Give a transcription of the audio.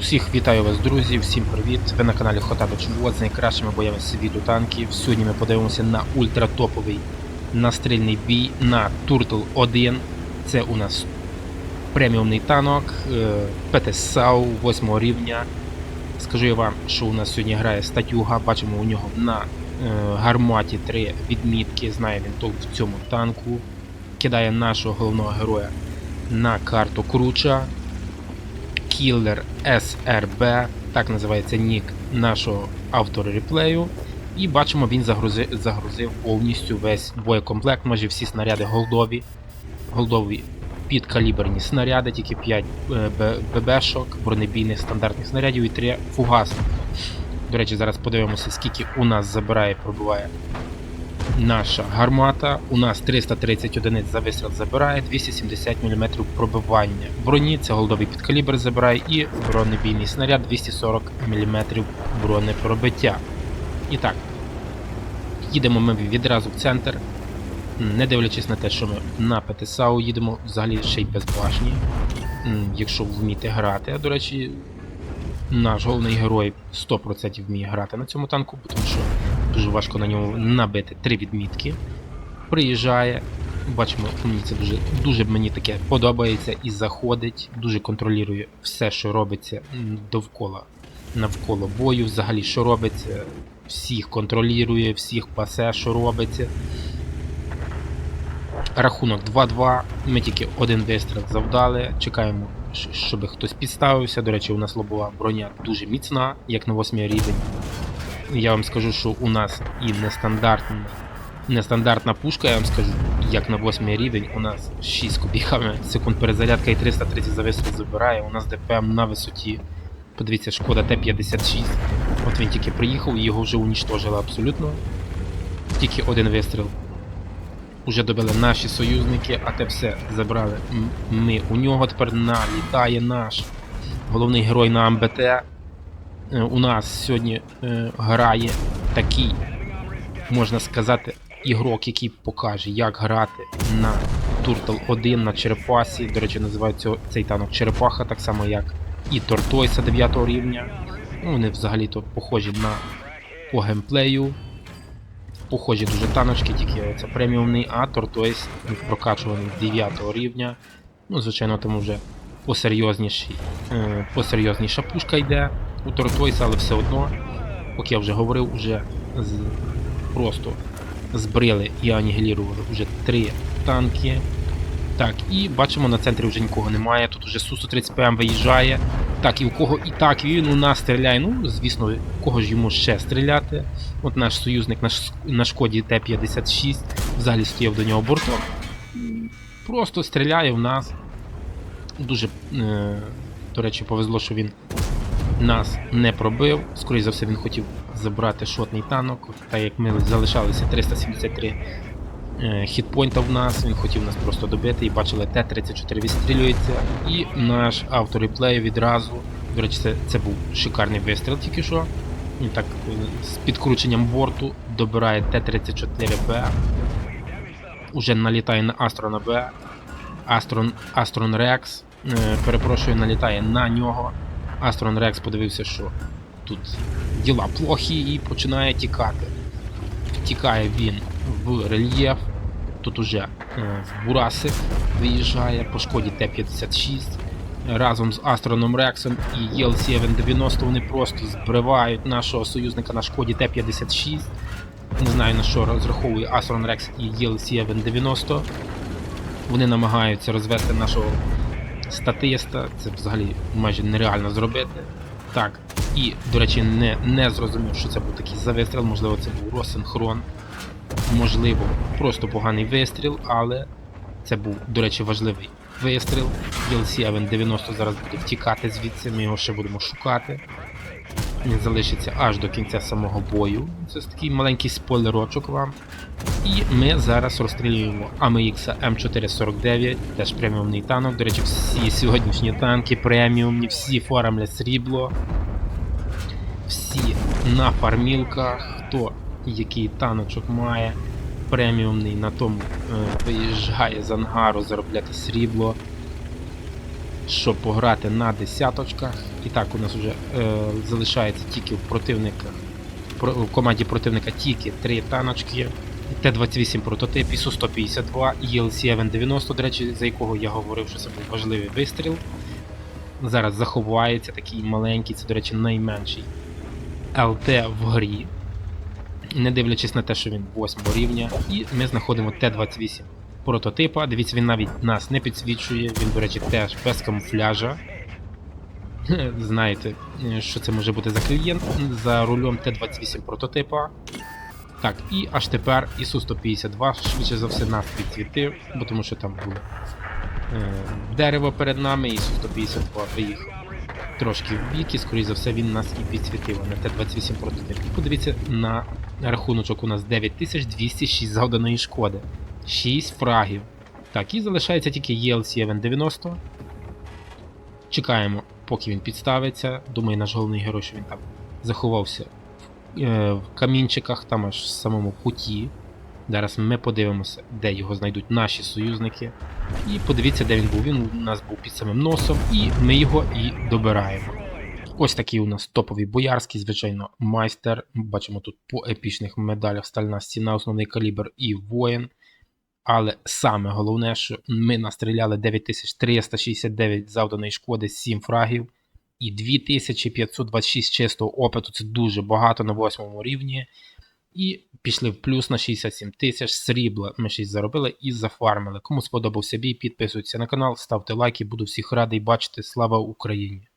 Усіх вітаю вас, друзі, всім привіт! Ви на каналі Хотабич Вот з найкращими боями світу танків. Сьогодні ми подивимося на ультратоповий настрільний бій на Turtle 1. Це у нас преміумний танок е, ПТСАУ 8 рівня. Скажу я вам, що у нас сьогодні грає статюга. Бачимо у нього на е, гарматі 3 відмітки. Знає він толк в цьому танку. Кидає нашого головного героя на карту Круча. Killer SRB, так називається нік нашого автора реплею. І бачимо, він загрузив, загрузив повністю весь боєкомплект, майже всі снаряди голдові. Голдові підкаліберні снаряди, тільки 5 е, ББшок, бронебійних стандартних снарядів і 3 фугасних. До речі, зараз подивимося, скільки у нас забирає, пробиває наша гармата. У нас 330 одиниць за вистріл забирає, 270 мм пробивання броні, це голдовий підкалібр забирає і бронебійний снаряд 240 мм бронепробиття. І так, їдемо ми відразу в центр. Не дивлячись на те, що ми на ПТСАУ їдемо взагалі ще й без башні. Якщо вміти грати, а до речі, наш головний герой 100% вміє грати на цьому танку, тому що дуже важко на ньому набити три відмітки. Приїжджає, бачимо, мені це дуже, дуже мені таке подобається і заходить, дуже контролює все, що робиться довкола, навколо бою, взагалі, що робиться, всіх контролює, всіх пасе, що робиться. Рахунок 2-2. Ми тільки один вистріл завдали. Чекаємо, щоб хтось підставився. До речі, у нас лобова броня дуже міцна, як на 8 рівень. Я вам скажу, що у нас і нестандартна, нестандартна пушка, я вам скажу, як на 8 рівень, у нас 6 кубіками секунд перезарядка і 330 за вистріл забирає. У нас ДПМ на висоті. Подивіться, шкода Т-56. От він тільки приїхав і його вже унічтожили абсолютно. Тільки один вистріл. Уже добили наші союзники, а те все забрали ми у нього. Тепер налітає наш головний герой на МБТ. Е, У нас сьогодні е, грає такий, можна сказати, ігрок, який покаже, як грати на Turtle 1 на Черепасі. До речі, називають цього- цей танок Черепаха, так само як і Тортойса 9 рівня. Ну, вони взагалі-то похожі на по геймплею. Похожі дуже таночки, тільки це преміумний, а Тортойс прокачуваний 9 рівня. Ну, звичайно, там вже посерйозніший, е, посерйозніша пушка йде у Тортойса, але все одно, як я вже говорив, вже з, просто збрили і анігілірували вже три танки. Так, і бачимо, на центрі вже нікого немає. Тут вже Су-130ПМ виїжджає. Так, і у кого і так він у нас стріляє. Ну, звісно, кого ж йому ще стріляти. От наш союзник на шкоді Т-56 взагалі стояв до нього бортом. Просто стріляє в нас. Дуже, е, до речі, повезло, що він нас не пробив. Скоріше за все, він хотів забрати шотний танок. Так як ми залишалися 373 е, хітпойнта в нас, він хотів нас просто добити і бачили Т-34 відстрілюється. І наш автореплей відразу. До речі, це, це був шикарний вистріл тільки що. Він так е, з підкрученням борту добирає Т-34Б. Уже налітає на Астрона Б. Астрон, Астрон Рекс. Е, перепрошую, налітає на нього. Астрон Рекс подивився, що тут діла плохі і починає тікати. Втікає він в рельєф. Тут уже е, в Бурасик виїжджає по шкоді Т-56. Разом з Астроном Рексом і ЄЛ-790 вони просто збривають нашого союзника на шкоді Т-56. Не знаю на що розраховує Астрон Рекс і ЄЛ-790. Вони намагаються розвести нашого статиста. Це взагалі майже нереально зробити. Так, і, до речі, не, не зрозумів, що це був такий за вистріл, можливо, це був розсинхрон. Можливо, просто поганий вистріл, але це був, до речі, важливий вистріл. DLC Event 90 зараз буде втікати звідси, ми його ще будемо шукати. Він залишиться аж до кінця самого бою. Це такий маленький спойлерочок вам. І ми зараз розстрілюємо AMX М449, теж преміумний танок. До речі, всі сьогоднішні танки преміумні, всі формля срібло. Всі на фармілках. Хто який таночок має преміумний, на тому е, виїжджає з ангару заробляти срібло. Щоб пограти на десяточках. І так, у нас вже е, залишається тільки в противниках, в команді противника тільки три таночки. Т-28 прототип, ІСУ-152 і ELC 90 до речі, за якого я говорив, що це був важливий вистріл. Зараз заховається такий маленький, це, до речі, найменший ЛТ в грі. Не дивлячись на те, що він 8 рівня. І ми знаходимо Т-28 прототипа. Дивіться, він навіть нас не підсвічує, він, до речі, теж без камуфляжа. Знаєте, що це може бути за клієнт за рулем Т-28 прототипа. Так, і аж тепер ІСУ-152 швидше за все нас підсвітив, бо тому що там було е, дерево перед нами, ІСУ-152 виїхав трошки в бік, і скоріше за все він нас і підсвітив а на Т-28 прототип. Подивіться на рахуночок у нас 9206 завданої шкоди. 6 фрагів. Так, і залишається тільки ELC 90 Чекаємо, поки він підставиться. Думаю, наш головний герой, що він там заховався в, е, в камінчиках, там аж в самому куті. Зараз ми подивимося, де його знайдуть наші союзники. І подивіться, де він був. Він у нас був під самим носом, і ми його і добираємо. Ось такий у нас топовий боярський, звичайно, майстер. Бачимо тут по епічних медалях стальна стіна, основний калібр і воїн. Але саме головне, що ми настріляли 9369 завданої шкоди, 7 фрагів і 2526 чистого опиту. Це дуже багато на 8 рівні. І пішли в плюс на 67 тисяч срібла. Ми щось заробили і зафармили. Кому сподобався бій, підписуйтесь на канал, ставте лайки, буду всіх радий бачити. Слава Україні!